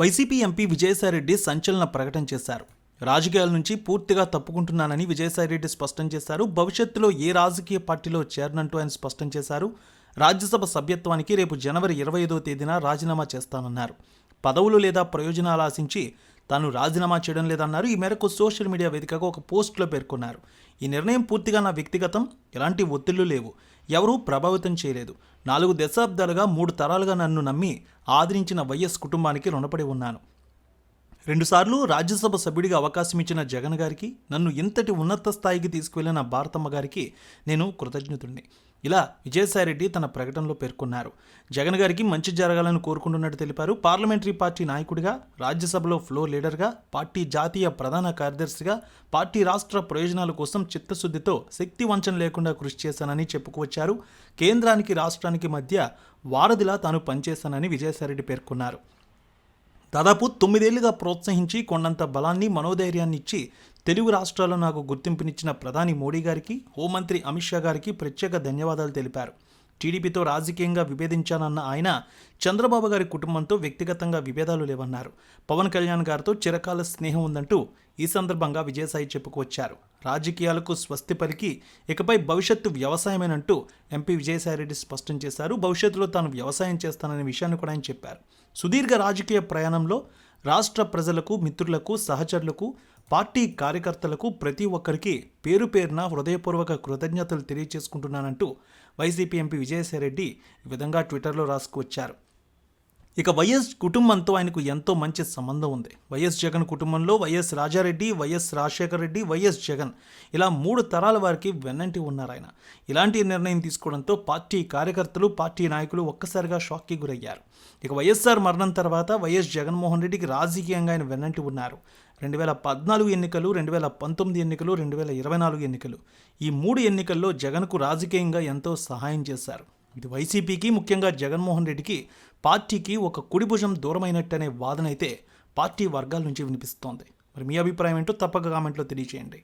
YCP MP Vijayasai Reddy సంచలన ప్రకటన చేశారు. రాజకీయాల నుంచి పూర్తిగా తప్పుకుంటున్నానని విజయసాయిరెడ్డి స్పష్టం చేశారు. భవిష్యత్తులో ఏ రాజకీయ పార్టీలో చేరనంటూ ఆయన స్పష్టం చేశారు. రాజ్యసభ సభ్యత్వానికి రేపు జనవరి ఇరవై ఐదో తేదీన రాజీనామా చేస్తానన్నారు. పదవులు లేదా ప్రయోజనాలు ఆశించి తాను రాజీనామా చేయడం లేదన్నారు. ఈ మేరకు సోషల్ మీడియా వేదికగా ఒక పోస్ట్లో పేర్కొన్నారు. ఈ నిర్ణయం పూర్తిగా నా వ్యక్తిగతం ఎలాంటి ఒత్తిళ్ళు లేవు. ఎవరూ ప్రభావితం చేయలేదు. నాలుగు దశాబ్దాలుగా మూడు తరాలుగా నన్ను నమ్మి ఆదరించిన వైఎస్ కుటుంబానికి రుణపడి ఉన్నాను. రెండుసార్లు రాజ్యసభ సభ్యుడిగా అవకాశం ఇచ్చిన జగన్ గారికి నన్ను ఇంతటి ఉన్నత స్థాయికి తీసుకువెళ్ళిన భారతమ్మ గారికి నేను కృతజ్ఞతుడిని ఇలా విజయసాయిరెడ్డి తన ప్రకటనలో పేర్కొన్నారు. జగన్ గారికి మంచి జరగాలని కోరుకుంటున్నట్టు తెలిపారు. పార్లమెంటరీ పార్టీ నాయకుడిగా రాజ్యసభలో ఫ్లోర్ లీడర్గా పార్టీ జాతీయ ప్రధాన కార్యదర్శిగా పార్టీ రాష్ట్ర ప్రయోజనాల కోసం చిత్తశుద్ధితో శక్తి వంచన లేకుండా కృషి చేశానని చెప్పుకొచ్చారు కేంద్రానికి రాష్ట్రానికి మధ్య వారధిలా తాను పనిచేశానని విజయసాయిరెడ్డి పేర్కొన్నారు. దాదాపు తొమ్మిదేళ్ళుగా ప్రోత్సహించి కొండంత బలాన్ని మనోధైర్యాన్ని ఇచ్చి తెలుగు రాష్ట్రాల్లో నాకు గుర్తింపునిచ్చిన ప్రధాని మోడీ గారికి హోంమంత్రి అమిత్ షా గారికి ప్రత్యేక ధన్యవాదాలు తెలిపారు. టీడీపీతో రాజకీయంగా విభేదించానన్న ఆయన చంద్రబాబు గారి కుటుంబంతో వ్యక్తిగతంగా విభేదాలు లేవన్నారు. పవన్ కళ్యాణ్ గారితో చిరకాల స్నేహం ఉందంటూ ఈ సందర్భంగా విజయసాయి చెప్పుకొచ్చారు రాజకీయాలకు స్వస్తి పలికి ఇకపై భవిష్యత్తు వ్యవసాయమేనంటూ ఎంపీ విజయసాయిరెడ్డి స్పష్టం చేశారు. భవిష్యత్తులో తాను వ్యవసాయం చేస్తాననే విషయాన్ని కూడా ఆయన చెప్పారు. సుదీర్ఘ రాజకీయ ప్రయాణంలో రాష్ట్ర ప్రజలకు మిత్రులకు సహచరులకు పార్టీ కార్యకర్తలకు ప్రతి ఒక్కరికి పేరు పేరున హృదయపూర్వక కృతజ్ఞతలు తెలియజేసుకుంటున్నానంటూ వైసీపీ ఎంపీ విజయసాయిరెడ్డి ఈ విధంగా ట్విట్టర్లో రాసుకువచ్చారు. ఇక వైఎస్ కుటుంబంతో ఆయనకు ఎంతో మంచి సంబంధం ఉంది. వైఎస్ జగన్ కుటుంబంలో YS Raja Reddy YS Rajasekhara Reddy YS Jagan ఇలా మూడు తరాల వారికి వెన్నంటి ఉన్నారు ఆయన. ఇలాంటి నిర్ణయం తీసుకోవడంతో పార్టీ కార్యకర్తలు పార్టీ నాయకులు ఒక్కసారిగా షాక్కి గురయ్యారు. ఇక వైఎస్ఆర్ మరణం తర్వాత వైఎస్ జగన్మోహన్ రెడ్డికి రాజకీయంగా ఆయన వెన్నంటి ఉన్నారు. రెండు వేల పద్నాలుగు ఎన్నికలు రెండు వేల పంతొమ్మిది ఎన్నికలు రెండు వేల ఇరవై నాలుగు ఎన్నికలు ఈ మూడు ఎన్నికల్లో జగన్కు రాజకీయంగా ఎంతో సహాయం చేశారు. ఇది వైసీపీకి ముఖ్యంగా జగన్మోహన్ రెడ్డికి పార్టీకి ఒక కుడి భుజం దూరమైనట్టనే వాదన అయితే పార్టీ వర్గాల నుంచి వినిపిస్తోంది. మరి మీ అభిప్రాయం ఏంటో తప్పక కామెంట్లో తెలియచేయండి.